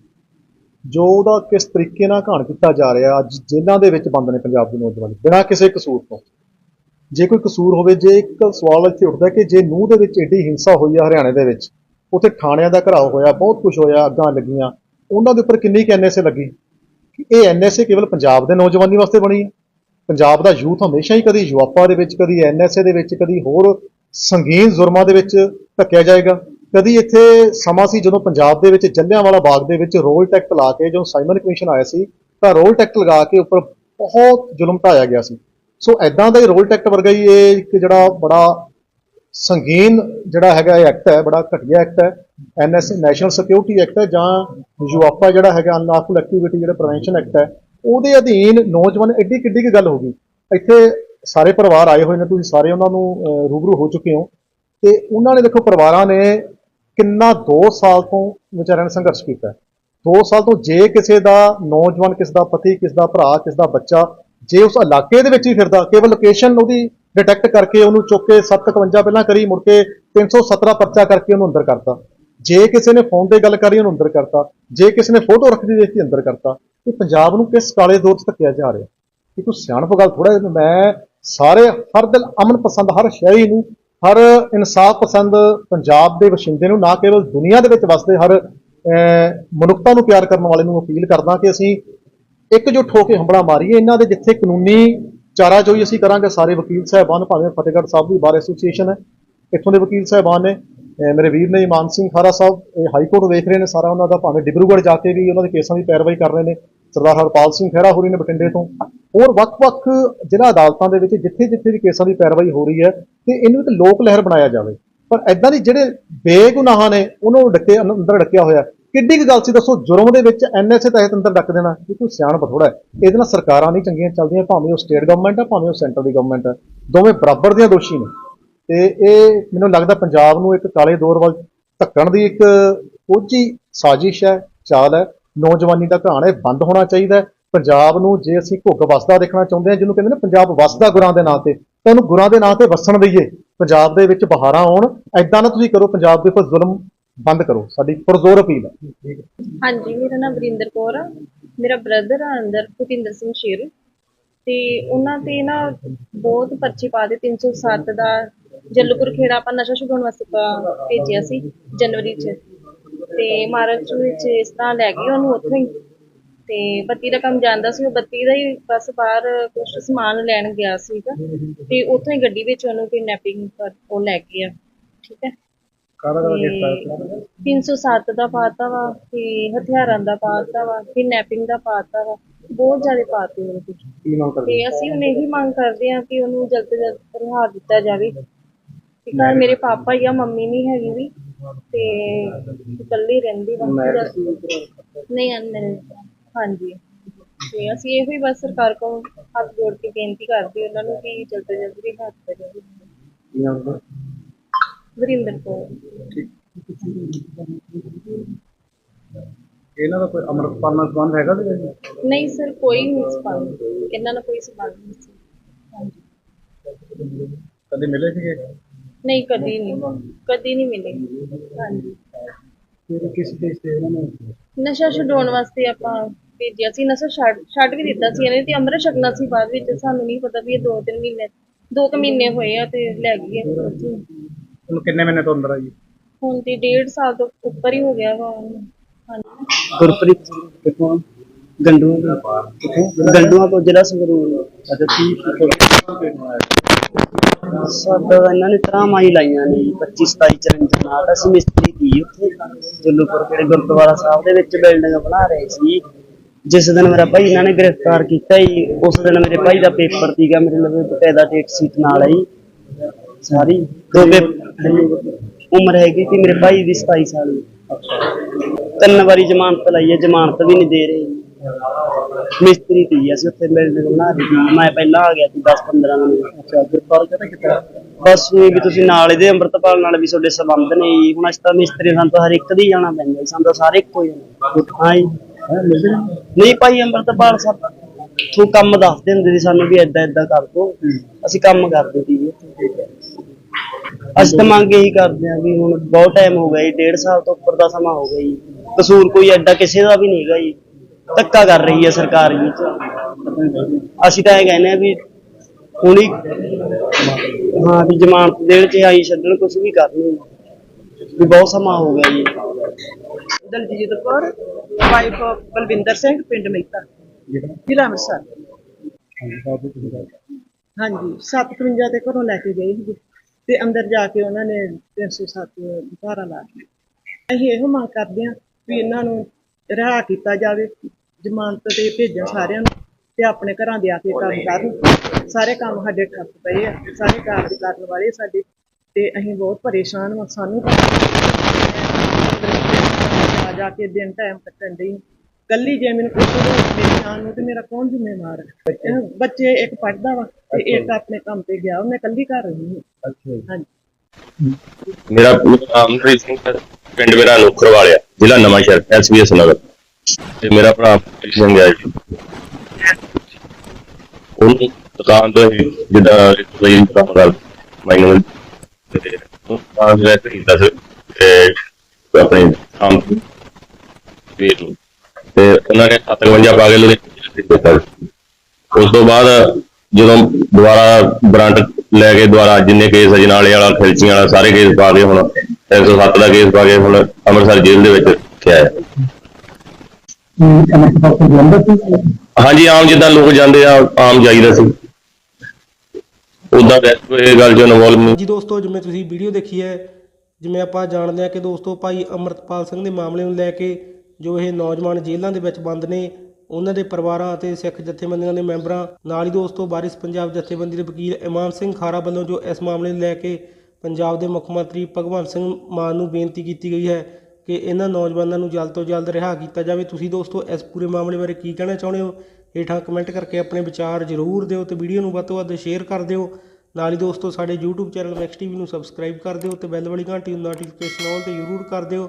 ਜੋ ਉਹਦਾ ਕਿਸ ਤਰੀਕੇ ਨਾਲ ਘਾਣ ਕੀਤਾ ਜਾ ਰਿਹਾ, ਅੱਜ ਜੇਲ੍ਹਾਂ ਦੇ ਵਿੱਚ ਬੰਦ ਨੇ ਪੰਜਾਬ ਦੀ ਨੌਜਵਾਨੀ, ਬਿਨਾਂ ਕਿਸੇ ਕਸੂਰ ਤੋਂ। ਜੇ ਕੋਈ ਕਸੂਰ ਹੋਵੇ, ਜੇ ਇੱਕ ਸਵਾਲ ਇੱਥੇ ਉੱਠਦਾ ਕਿ ਜੇ ਨੂੰਹ ਦੇ ਵਿੱਚ ਏਡੀ ਹਿੰਸਾ ਹੋਈ ਆ ਹਰਿਆਣੇ ਦੇ ਵਿੱਚ ਉੱਥੇ ਥਾਣਿਆਂ ਦਾ ਘਰਾਓ ਹੋਇਆ, ਬਹੁਤ ਕੁਝ ਹੋਇਆ, ਅੱਗਾਂ ਲੱਗੀਆਂ। ਉਹਨਾਂ ਦੇ ਉੱਪਰ ਕਿੰਨੀ ਕੁ ਐਨਐਸਏ ਲੱਗੀ? ਕਿ ਇਹ ਐਨਐਸਏ ਕੇਵਲ ਪੰਜਾਬ ਦੇ ਨੌਜਵਾਨੀ ਵਾਸਤੇ ਬਣੀ ਹੈ। ਪੰਜਾਬ ਦਾ ਯੂਥ ਹਮੇਸ਼ਾ ਹੀ ਕਦੀ ਯੂਆਪਾ ਦੇ ਵਿੱਚ, ਕਦੀ ਐਨਐਸਏ ਦੇ ਵਿੱਚ, ਕਦੀ ਹੋਰ ਸੰਗੀਨ ਜ਼ੁਰਮਾਂ ਦੇ ਵਿੱਚ ਧੱਕਿਆ ਜਾਏਗਾ। ਕਦੀ ਇੱਥੇ ਸਮਾਂ ਸੀ ਜਦੋਂ ਪੰਜਾਬ ਦੇ ਵਿੱਚ ਜੱਲਿਆਂਵਾਲਾ ਬਾਗ ਦੇ ਵਿੱਚ ਰੋਲ ਟੈਕਟ ਲਾ ਕੇ ਜਦੋਂ ਸਾਈਮਨ ਕਮਿਸ਼ਨ ਆਇਆ ਸੀ, ਤਾਂ ਰੋਲ ਟੈਕਟ ਲਗਾ ਕੇ ਉੱਪਰ ਬਹੁਤ ਜ਼ੁਲਮ ਢਾਇਆ ਗਿਆ ਸੀ। ਸੋ ਐਦਾਂ ਦਾ ਹੀ ਰੋਲ ਟੈਕਟ ਵਰਗਾ ਹੀ ਇਹ ਇੱਕ ਜਿਹੜਾ ਬੜਾ ਸੰਗੀਨ ਜਿਹੜਾ ਹੈਗਾ ਇਹ ਐਕਟ ਹੈ, ਬੜਾ ਘਟੀਆ ਐਕਟ ਹੈ ਐਨਐਸ ਨੈਸ਼ਨਲ ਸਿਕਿਉਰਿਟੀ ਐਕਟ ਹੈ ਜਾਂ ਯੂਆਪਾ ਜਿਹੜਾ ਹੈਗਾ ਅਨਲਾਫੁਲ ਐਕਟੀਵਿਟੀ ਜਿਹੜਾ ਪ੍ਰੀਵੈਂਸ਼ਨ ਐਕਟ ਹੈ, ਉਹਦੇ ਅਧੀਨ ਨੌਜਵਾਨ ਐਡੀ ਕਿੱਡੀ ਕੀ ਗੱਲ ਹੋ ਗਈ। ਇੱਥੇ ਸਾਰੇ ਪਰਿਵਾਰ ਆਏ ਹੋਏ ਨੇ, ਤੁਸੀਂ ਸਾਰੇ ਉਹਨਾਂ ਨੂੰ ਰੂਬਰੂ ਹੋ ਚੁੱਕੇ ਹੋ। ਤੇ ਉਹਨਾਂ ਨੇ ਦੇਖੋ, ਪਰਿਵਾਰਾਂ ਨੇ ਕਿੰਨਾ 2 ਸਾਲ ਤੋਂ ਵਿਚਾਰਿਆਂ ਨੇ ਸੰਘਰਸ਼ ਕੀਤਾ ਹੈ। 2 ਸਾਲ ਤੋਂ ਜੇ ਕਿਸੇ ਦਾ ਨੌਜਵਾਨ, ਕਿਸ ਦਾ ਪਤੀ, ਕਿਸ ਦਾ ਭਰਾ, ਕਿਸ ਦਾ ਬੱਚਾ, ਜੇ ਉਸ ਇਲਾਕੇ ਦੇ ਵਿੱਚ ਹੀ ਫਿਰਦਾ, ਕੇਵਲ ਲੋਕੇਸ਼ਨ ਉਹਦੀ ਡਿਟੈਕਟ ਕਰਕੇ ਉਹਨੂੰ ਚੁੱਕ ਕੇ 751 ਪਹਿਲਾਂ ਕਰੀ, ਮੁੜ ਕੇ 317 ਪਰਚਾ ਕਰਕੇ ਉਹਨੂੰ ਅੰਦਰ ਕਰਤਾ। ਜੇ ਕਿਸੇ ਨੇ ਫੋਨ ਤੇ ਗੱਲ ਕਰੀ, ਉਹਨੂੰ ਅੰਦਰ ਕਰਤਾ। ਜੇ ਕਿਸੇ ਨੇ ਫੋਟੋ ਰੱਖਦੀ ਦੇਖ, ਅੰਦਰ ਕਰਤਾ। ਇਹ ਪੰਜਾਬ ਨੂੰ ਕਿਸ ਕਾਲੇ ਦੌਰ 'ਚ ਧੱਕਿਆ ਜਾ ਰਿਹਾ? ਇਹ ਕੋਈ ਸਿਆਣਪ ਗੱਲ ਥੋੜਾ ਮੈਂ ਸਾਰੇ, ਹਰ ਦਿਲ ਅਮਨ ਪਸੰਦ, ਹਰ ਸ਼ਹਿਰੀ ਨੂੰ, ਹਰ ਇਨਸਾਫ ਪਸੰਦ ਪੰਜਾਬ ਦੇ ਵਸਿੰਦੇ ਨੂੰ, ਨਾ ਕੇਵਲ ਦੁਨੀਆ ਦੇ ਵਿੱਚ ਵਸਦੇ, ਹਰ ਮਨੁੱਖਤਾ ਨੂੰ ਪਿਆਰ ਕਰਨ ਵਾਲੇ ਨੂੰ ਅਪੀਲ ਕਰਦਾ ਕਿ ਅਸੀਂ ਇਕਜੁੱਟ ਹੋ ਕੇ ਹੰਬੜਾ ਮਾਰੀਏ। ਇਹਨਾਂ ਦੇ ਜਿੱਥੇ ਕਾਨੂੰਨੀ ਚਾਰਾ ਜੋਈ ਅਸੀਂ ਕਰਾਂਗੇ, ਸਾਰੇ ਵਕੀਲ ਸਾਹਿਬਾਨ ਭਾਵੇਂ ਫਤਿਹਗੜ੍ਹ ਸਾਹਿਬ ਦੀ ਬਾਰ ਐਸੋਸੀਏਸ਼ਨ ਹੈ। ਇੱਥੋਂ ਦੇ ਵਕੀਲ ਸਾਹਿਬਾਨ ਨੇ ਮੇਰੇ ਵੀਰ ਨੇ ਇਮਾਨ ਸਿੰਘ ਖਾਰਾ ਸਾਹਿਬ, ਇਹ ਹਾਈ ਕੋਰਟ ਵੇਖ ਰਹੇ ਨੇ ਸਾਰਾ ਉਹਨਾਂ ਦਾ, ਭਾਵੇਂ ਡਿਬਰੂਗੜ੍ਹ ਜਾ ਕੇ ਵੀ ਉਹਨਾਂ ਦੇ ਕੇਸਾਂ ਦੀ ਪੈਰਵਾਈ ਕਰ ਰਹੇ ਨੇ। ਸਰਦਾਰ ਹਰਪਾਲ ਸਿੰਘ ਖਹਿਰਾ ਹੋਰੀ ਨੇ ਬਠਿੰਡੇ ਤੋਂ। ਹੋਰ ਵੱਖ-ਵੱਖ ਜ਼ਿਲ੍ਹਾ ਅਦਾਲਤਾਂ ਦੇ ਵਿੱਚ ਜਿੱਥੇ-ਜਿੱਥੇ ਵੀ ਕੇਸਾਂ ਦੀ ਪੈਰਵਾਈ ਹੋ ਰਹੀ ਹੈ ਤੇ ਇਹਨੂੰ ਇੱਕ ਲੋਕ ਲਹਿਰ ਬਣਾਇਆ ਜਾਵੇ। ਪਰ ਐਦਾਂ ਦੀ ਜਿਹੜੇ ਬੇਗੁਨਾਹਾਂ ਨੇ, ਉਹਨਾਂ ਨੂੰ ਡੱਕੇ, ਅੰਦਰ ਡੱਕਿਆ ਹੋਇਆ। ਕਿੱਡੀ ਕੁ ਗੱਲ ਸੀ ਦੱਸੋ, ਜੁਰਮ ਦੇ ਵਿੱਚ ਐਨਐਸਏ ਤਹਿਤ ਅੰਦਰ ਡੱਕ ਦੇਣਾ, ਇਹ ਕੋਈ ਸਿਆਣ ਬਥੋੜਾ ਹੈ। ਇਹਦੇ ਨਾਲ ਸਰਕਾਰਾਂ ਨਹੀਂ ਚੰਗੀਆਂ ਚੱਲਦੀਆਂ, ਭਾਵੇਂ ਉਹ ਸਟੇਟ ਗਵਰਨਮੈਂਟ ਹੈ ਭਾਵੇਂ ਉਹ ਸੈਂਟਰ ਦੀ ਗਵਰਨਮੈਂਟ ਹੈ ਦੋਵੇਂ ਬਰਾਬਰ ਦੀਆਂ ਦੋਸ਼ੀ ਨੇ। ਤੇ ਇਹ ਮੈਨੂੰ ਲੱਗਦਾ ਪੰਜਾਬ ਨੂੰ ਇੱਕ ਕਾਲੇ ਦੌਰ ਵੱਲ ਧੱਕਣ ਦੀ ਇੱਕ ਕੋਝੀ ਸਾਜ਼ਿਸ਼ ਹੈ, ਚਾਲ ਹੈ। ਨੌਜਵਾਨੀ ਦਾ ਕਹਾਣ ਹੈ ਬੰਦ ਹੋਣਾ ਚਾਹੀਦਾ ਪੰਜਾਬ ਨੂੰ ਜੇ ਅਸੀਂ ਘੁੱਗ ਵਸਦਾ ਦੇਖਣਾ ਚਾਹੁੰਦੇ ਹਾਂ, ਜਿਹਨੂੰ ਕਹਿੰਦੇ ਨੇ ਪੰਜਾਬ ਵਸਦਾ ਗੁਰਾਂ ਦੇ ਨਾਂ ਤੇ, ਤਾਂ ਉਹਨੂੰ ਗੁਰਾਂ ਦੇ ਨਾਂ ਤੇ ਵਸਣ ਦਈਏ। ਪੰਜਾਬ ਦੇ ਵਿੱਚ ਬਹਾਰਾਂ ਆਉਣ ਐਦਾਂ ਨਾ ਤੁਸੀਂ ਕਰੋ, ਪੰਜਾਬ ਦੇ ਉੱਪਰ ਜ਼ੁਲਮ ਬੰਦ ਕਰੋ, ਸਾਡੀ ਪੁਰਜ਼ੋਰ ਅਪੀਲ ਹੈ। ਹਾਂਜੀ, ਮੇਰਾ ਨਾਮ ਵਰਿੰਦਰ ਕੌਰ ਆ। ਮੇਰਾ ਬ੍ਰਦਰ ਆ ਅੰਦਰ, ਭੁਪਿੰਦਰ ਸਿੰਘ ਸ਼ੇਰੂ। ਤੇ ਉਹਨਾਂ ਤੇ ਨਾ ਬਹੁਤ ਪਰਚੇ ਪਾ ਦੇ 307 ਦਾ ਜੱਲੂਪੁਰ ਖੇੜਾ ਆਪਾਂ ਨਸ਼ਾ ਛੁਡਾਉਣ ਵਾਸਤੇ ਭੇਜਿਆ ਸੀ, ਜਨਵਰੀ 'ਚ। ਤੇ ਮਾਰਚ ਵਿੱਚ ਇਸ ਤਰ੍ਹਾਂ ਲੈ ਗਏ ਉਹਨੂੰ ਉੱਥੋਂ ਹੀ। ਤੇ ਬੱਤੀ ਦਾ ਕੰਮ ਜਾਂਦਾ ਸੀ, ਉਹ ਬੱਤੀ ਦਾ ਹੀ ਬਸ ਬਾਹਰ ਕੁਝ ਸਮਾਨ ਲੈਣ ਗਿਆ ਸੀਗਾ। ਤੇ ਉੱਥੋਂ ਹੀ ਗੱਡੀ ਵਿੱਚ ਉਹਨੂੰ ਕਿਡਨੈਪਿੰਗ ਉਹ ਲੈ ਗਏ ਠੀਕ ਹੈ? ਕਾਹਦਾ ਕਾਹਦਾ ਤੇ ਕੀਤਾ 307 ਦਾ ਪਾਤਾ ਵਾ ਤੇ ਹਥਿਆਰਾਂ ਦਾ ਪਾਤਾ ਵਾ ਕਿਡਨੈਪਿੰਗ ਦਾ ਪਾਤਾ ਵਾ ਬਹੁਤ ਜ਼ਿਆਦਾ ਪਾਤੇ ਉਹਦੇ ਵਿੱਚ ਕੀ ਮੰਗ ਕਰਦੇ? ਤੇ ਅਸੀਂ ਹੁਣ ਇਹੀ ਮੰਗ ਕਰਦੇ ਹਾਂ ਕਿ ਉਹਨੂੰ ਜਲਦ ਤੋਂ ਜਲਦ ਰਿਹਾ ਦਿੱਤਾ ਜਾਵੇ। ਤੇ ਘਰ ਮੇਰੇ ਪਾਪਾ ਜਾਂ ਮੰਮੀ ਨਹੀਂ ਹੈਗੀ ਵੀ ਤੇ ਇਕੱਲੀ ਰਹਿੰਦੀ ਵਾ। ਨਹੀਂ ਅਨਮੈਰਿਡ ਹਾਂਜੀ। ਤੇ ਅਸੀਂ ਇਹੋ ਹੀ ਬਸ ਸਰਕਾਰ ਕੋਲ ਹੱਥ ਜੋੜ ਕੇ ਬੇਨਤੀ ਕਰਦੇ ਉਹਨਾਂ ਨੂੰ ਕਿ ਜਲਦ ਤੋਂ ਜਲਦ ਰਿਹਾ ਦਿੱਤਾ ਜਾਵੇ। ਕੀ ਮੰਗ ਵਰਿੰਦਰ ਕੌਰ। ਇਹਨਾਂ ਦਾ ਕੋਈ ਅੰਮ੍ਰਿਤਪਾਲ ਨਾਲ ਸੰਬੰਧ ਹੈਗਾ ਸੀ ਨਹੀਂ ਸਰ ਕੋਈ ਨਹੀਂ ਸੰਬੰਧ ਇਹਨਾਂ ਨਾਲ ਕੋਈ ਸੰਬੰਧ ਨਹੀਂ ਸੀ। ਹਾਂਜੀ ਕਦੇ ਮਿਲੇ ਸੀਗੇ? ਨਹੀਂ ਕਦੀ ਨਹੀਂ। ਕਦੀ ਨਹੀਂ ਮਿਲੇ। ਹਾਂਜੀ। ਫਿਰ ਕਿਸ ਕੇਸ ਤੇ ਇਹਨਾਂ ਨੇ? ਨਸ਼ਾ ਛਡਾਉਣ ਵਾਸਤੇ ਆਪਾਂ ਭੇਜਿਆ ਸੀ। ਨਸ਼ਾ ਛੱਡ ਵੀ ਦਿੱਤਾ ਸੀ ਇਹਨੇ ਤੇ ਅੰਮ੍ਰਿਤ ਛਕਣਾ ਸੀ ਬਾਅਦ ਵਿੱਚ। ਸਾਨੂੰ ਨਹੀਂ ਪਤਾ ਵੀ ਇਹ ਦੋ ਤਿੰਨ ਮਹੀਨੇ ਦੋ ਕੁ ਮਹੀਨੇ ਹੋਏ ਆ ਤੇ ਲੈ ਗਈ ਉੱਥੇ। ਹੁਣ ਕਿੰਨੇ ਮਹੀਨੇ ਤੋਂ ਅੰਦਰ ਆ ਜੀ? ਹੁਣ ਤੇ ਡੇਢ ਸਾਲ ਤੋਂ ਉੱਪਰ ਹੀ ਹੋ ਗਿਆ ਵਾ ਉਹਨੂੰ ਹਾਂਜੀ ਗੁਰਪ੍ਰੀਤ ਸਿੰਘ ਕਿੱਥੋਂ ਗੰਡੂਆਂ ਤੋਂ। ਗੰਡੂਆਂ ਤੋਂ ਜ਼ਿਲ੍ਹਾ ਸੰਗਰੂਰ ਅੱਛਾ ਕੀ ਸਾਡਾ ਤਾਂ ਇਹਨਾਂ ਨੇ ਤਰਾਮਾਂ ਹੀ ਲਾਈਆਂ ਨੇ 25 27 ਚਰੰਜਨ ਨਾਲ। ਅਸੀਂ ਮਿਸਤਰੀ ਦੀ ਉੱਥੇ ਜੁੱਲੂਪੁਰ ਕਿਹੜੇ ਗੁਰਦੁਆਰਾ ਸਾਹਿਬ ਦੇ ਵਿੱਚ ਬਿਲਡਿੰਗ ਬਣਾ ਰਹੇ ਸੀ। ਜਿਸ ਦਿਨ ਮੇਰਾ ਭਾਈ ਇਹਨਾਂ ਨੇ ਗ੍ਰਿਫਤਾਰ ਕੀਤਾ ਹੀ ਉਸ ਦਿਨ ਮੇਰੇ ਭਾਈ ਦਾ ਪੇਪਰ ਸੀਗਾ ਮੇਰੇ ਲਵੇ ਬਕਾਇਦਾ ਡੇਟ ਸ਼ੀਟ ਨਾਲ ਆਈ। ਸਾਰੀ। ਦੋ ਉਮਰ ਹੈਗੀ ਸੀ ਮੇਰੇ ਭਾਈ ਦੀ 27 ਸਾਲ ਦੀ। ਤਿੰਨ ਵਾਰੀ ਜ਼ਮਾਨਤ ਲਈ ਹੈ ਜ਼ਮਾਨਤ ਵੀ ਨਹੀਂ ਦੇ ਰਹੇ। ਮਿਸਤਰੀ ਤੀ ਅਸੀਂ ਉੱਥੇ ਬਿਲਡਿੰਗ ਬਣਾ ਰਹੀ ਸੀ। ਮੈਂ ਪਹਿਲਾਂ ਆ ਗਿਆ ਸੀ 10 15 ਮਿੰਟ ਅੱਛਾ ਗ੍ਰਿਫਤਾਰ ਕਿਹਨੇ ਕੀਤਾ? ਬਸ ਵੀ ਵੀ ਤੁਸੀਂ ਨਾਲ ਇਹਦੇ ਅੰਮ੍ਰਿਤਪਾਲ ਨਾਲ ਵੀ ਤੁਹਾਡੇ ਸੰਬੰਧ ਨੇ। ਹੁਣ ਅਸੀਂ ਤਾਂ ਮਿਸਤਰੀ ਸਾਨੂੰ ਤਾਂ ਹਰ ਇੱਕ ਦੀ ਜਾਣਾ ਪੈਂਦਾ ਸਾਨੂੰ ਤਾਂ ਸਾਰੇ ਇੱਕੋ ਹੀ ਹਾਂ ਜੀ। ਨਹੀਂ ਭਾਈ ਅੰਮ੍ਰਿਤਪਾਲ ਸਾਹਿਬ ਤੂੰ ਕੰਮ ਦੱਸਦੇ ਹੁੰਦੇ ਸੀ ਸਾਨੂੰ ਵੀ ਏਦਾਂ ਏਦਾਂ ਕਰ ਦੋ। ਅਸੀਂ ਕੰਮ ਕਰਦੇ ਸੀ ਜੀ। ਅਸੀਂ ਤਾਂ ਮੰਗ ਇਹੀ ਕਰਦੇ ਹਾਂ ਵੀ ਹੁਣ ਬਹੁਤ ਟਾਈਮ ਹੋ ਗਿਆ ਜੀ ਡੇਢ ਸਾਲ ਤੋਂ ਉੱਪਰ ਦਾ ਸਮਾਂ ਹੋ ਗਿਆ ਜੀ। ਕਸੂਰ ਕੋਈ ਐਡਾ ਕਿਸੇ ਦਾ ਵੀ ਨਹੀਂ ਹੈਗਾ ਜੀ। ਧੱਕਾ ਕਰ ਰਹੀ ਹੈ ਸਰਕਾਰ ਜੀ। ਅਸੀਂ ਤਾਂ ਇਹ ਕਹਿੰਦੇ ਆ ਵੀ ਹੁਣੀ ਹਾਂ ਵੀ ਜ਼ਮਾਨਤ ਦੇਣ ਚ ਆਈ ਛੱਡਣ ਕੁਝ ਵੀ ਕਰਨੀ ਵੀ ਬਹੁਤ ਸਮਾਂ ਹੋ ਗਿਆ ਜੀ। ਦਲਜੀਤ ਕੌਰ ਵਾਈਫ ਬਲਵਿੰਦਰ ਸਿੰਘ ਪਿੰਡ ਮਹਿਤਾ ਜ਼ਿਲ੍ਹਾ ਅੰਮ੍ਰਿਤਸਰ। ਹਾਂਜੀ 751 ਤੇ ਘਰੋਂ ਲੈ ਕੇ ਗਏ ਸੀ ਤੇ ਅੰਦਰ ਜਾ ਕੇ ਉਹਨਾਂ ਨੇ 307 ਧਾਰਾ ਲਾ ਦਿੱਤੀ ਅਸੀਂ ਇਹੋ ਮੰਗ ਕਰਦੇ ਹਾਂ ਵੀ ਇਹਨਾਂ ਨੂੰ ਰਿਹਾ ਕੀਤਾ ਜਾਵੇ, ਜ਼ਮਾਨਤ ਤੇ ਭੇਜਣ ਸਾਰਿਆਂ ਨੂੰ ਤੇ ਆਪਣੇ ਘਰਾਂ ਦੇ ਆ ਕੇ ਕੰਮ ਕਰਨ। ਸਾਰੇ ਕੰਮ ਸਾਡੇ ਠੱਪ ਪਏ ਆ, ਸਾਰੇ ਕਾਰਜ ਕਰਨ ਵਾਲੇ ਸਾਡੇ ਤੇ ਅਸੀਂ ਬਹੁਤ ਪਰੇਸ਼ਾਨ ਹਾਂ ਸਾਨੂੰ ਜਾ ਕੇ ਦਿਨ ਟਾਈਮ ਕੱਟਣ ਦੀ ਕੱਲੀ ਜੇ ਮੈਨੂੰ ਕੁਝ ਹੋ ਮੇਰੇ ਜਾਨ ਨੂੰ ਤੇ ਮੇਰਾ ਕੌਣ ਜ਼ਿੰਮੇਵਾਰ ਹੈ? ਇਹ ਬੱਚੇ ਇੱਕ ਪੜਦਾ ਵਾ ਤੇ ਇੱਕ ਆਪਣੇ ਕੰਮ ਤੇ ਗਿਆ ਮੈਂ ਕੱਲੀ ਘਰ ਰਹੀ ਹਾਂ। ਅੱਛਾ ਹਾਂਜੀ। ਮੇਰਾ ਨਾਮ ਅਮਨਪ੍ਰੀਤ ਸਿੰਘ ਹੈ ਪਿੰਡ ਮੇਰਾ ਨੋਖਰ ਵਾਲਿਆ ਜ਼ਿਲ੍ਹਾ ਨਵਾਂ ਸ਼ਹਿਰ ਐਸਬੀਐਸ ਨਗਰ। ਤੇ ਮੇਰਾ ਭਰਾ ਪ੍ਰੀਤ ਸਿੰਘ ਹੈ ਜੀ। ਉਹਨੂੰ ਦੁਕਾਨ ਤੋਂ ਹੀ ਜਿੱਦਾਂ ਕੋਈ ਕੰਮ ਕਰ ਮੈਨੂੰ ਤੇ ਉਹ ਆ ਜਿਹੜਾ ਖਰੀਦਦਾ ਸੀ ਤੇ ਆਪਣੇ ਕੰਮ ਵੀਰ ਨੂੰ ਤੇ ਉਹਨਾਂ ਨੇ 57 ਪਾ ਕੇ ਲੁਧਿਆਣੇ ਦਿੱਤਾ ਉਸ ਤੋਂ ਬਾਅਦ ਜਦੋਂ ਦੁਬਾਰਾ ਬ੍ਰਾਂਟ ਲੈ ਕੇ ਦੁਬਾਰਾ ਜਿੰਨੇ ਕੇਸ ਅਜਨਾਲੇ ਵਾਲਾ, ਖਿਲਚੀਆਂ ਵਾਲਾ, ਸਾਰੇ ਕੇਸ ਪਾ ਕੇ ਹੁਣ 307 ਦਾ ਕੇਸ ਪਾ ਕੇ ਹੁਣ ਅੰਮ੍ਰਿਤਸਰ ਜੇਲ੍ਹ ਦੇ ਵਿੱਚ ਰੱਖਿਆ ਹੈ। ਹਾਂਜੀ, ਆਮ ਜਿੱਦਾਂ ਲੋਕ ਜਾਂਦੇ ਆ, ਆਮ ਜਾਈਦਾ ਸੀ। ਉਦਾਂ ਇਹ ਗੱਲ ਜੋ ਇਨਵੋਲਵ ਜੀ ਦੋਸਤੋ, ਜਿਵੇਂ ਤੁਸੀਂ ਵੀਡੀਓ ਦੇਖੀ ਹੈ, ਜਿਵੇਂ ਆਪਾਂ ਜਾਣਦੇ ਹਾਂ ਕਿ ਦੋਸਤੋ ਭਾਈ ਅਮਰਤਪਾਲ ਸਿੰਘ ਦੇ ਮਾਮਲੇ ਨੂੰ ਲੈ ਕੇ ਜੋ ਇਹ ਨੌਜਵਾਨ ਜੇਲ੍ਹਾਂ ਦੇ ਵਿੱਚ ਬੰਦ ਨੇ, ਉਹਨਾਂ ਦੇ ਪਰਿਵਾਰਾਂ ਅਤੇ ਸਿੱਖ ਜਥੇਬੰਦੀਆਂ ਦੇ ਮੈਂਬਰਾਂ, ਨਾਲ ਹੀ ਦੋਸਤੋ ਵਾਰਿਸ ਪੰਜਾਬ ਜਥੇਬੰਦੀ ਦੇ ਵਕੀਲ ਇਮਾਮ ਸਿੰਘ ਖਾਰਾ ਵੱਲੋਂ ਜੋ ਇਸ ਮਾਮਲੇ ਨੂੰ ਲੈ ਕੇ ਪੰਜਾਬ ਦੇ ਮੁੱਖ ਮੰਤਰੀ ਭਗਵੰਤ ਸਿੰਘ ਮਾਨ ਨੂੰ ਬੇਨਤੀ ਕੀਤੀ ਗਈ ਹੈ ਕਿ ਇਹਨਾਂ ਨੌਜਵਾਨਾਂ ਨੂੰ ਜਲਦ ਤੋਂ ਜਲਦ ਰਿਹਾ ਕੀਤਾ ਜਾਵੇ। ਤੁਸੀਂ ਦੋਸਤੋ ਇਸ ਪੂਰੇ ਮਾਮਲੇ ਬਾਰੇ ਕੀ ਕਹਿਣਾ ਚਾਹੁੰਦੇ ਹੋ? ਹੇਠਾਂ ਕਮੈਂਟ ਕਰਕੇ ਆਪਣੇ ਵਿਚਾਰ ਜ਼ਰੂਰ ਦਿਓ ਤੇ ਵੀਡੀਓ ਨੂੰ ਵੱਧ ਤੋਂ ਵੱਧ ਸ਼ੇਅਰ ਕਰ ਦਿਓ। ਨਾਲ ਹੀ ਦੋਸਤੋ ਸਾਡੇ YouTube ਚੈਨਲ ਮੈਕਸ ਟੀਵੀ ਨੂੰ ਸਬਸਕ੍ਰਾਈਬ ਕਰ ਦਿਓ ਤੇ ਬੈਲ ਵਾਲੀ ਘੰਟੀ ਨੂੰ ਨੋਟੀਫਿਕੇਸ਼ਨ ਆਨ ਤੇ ਜ਼ਰੂਰ ਕਰ ਦਿਓ।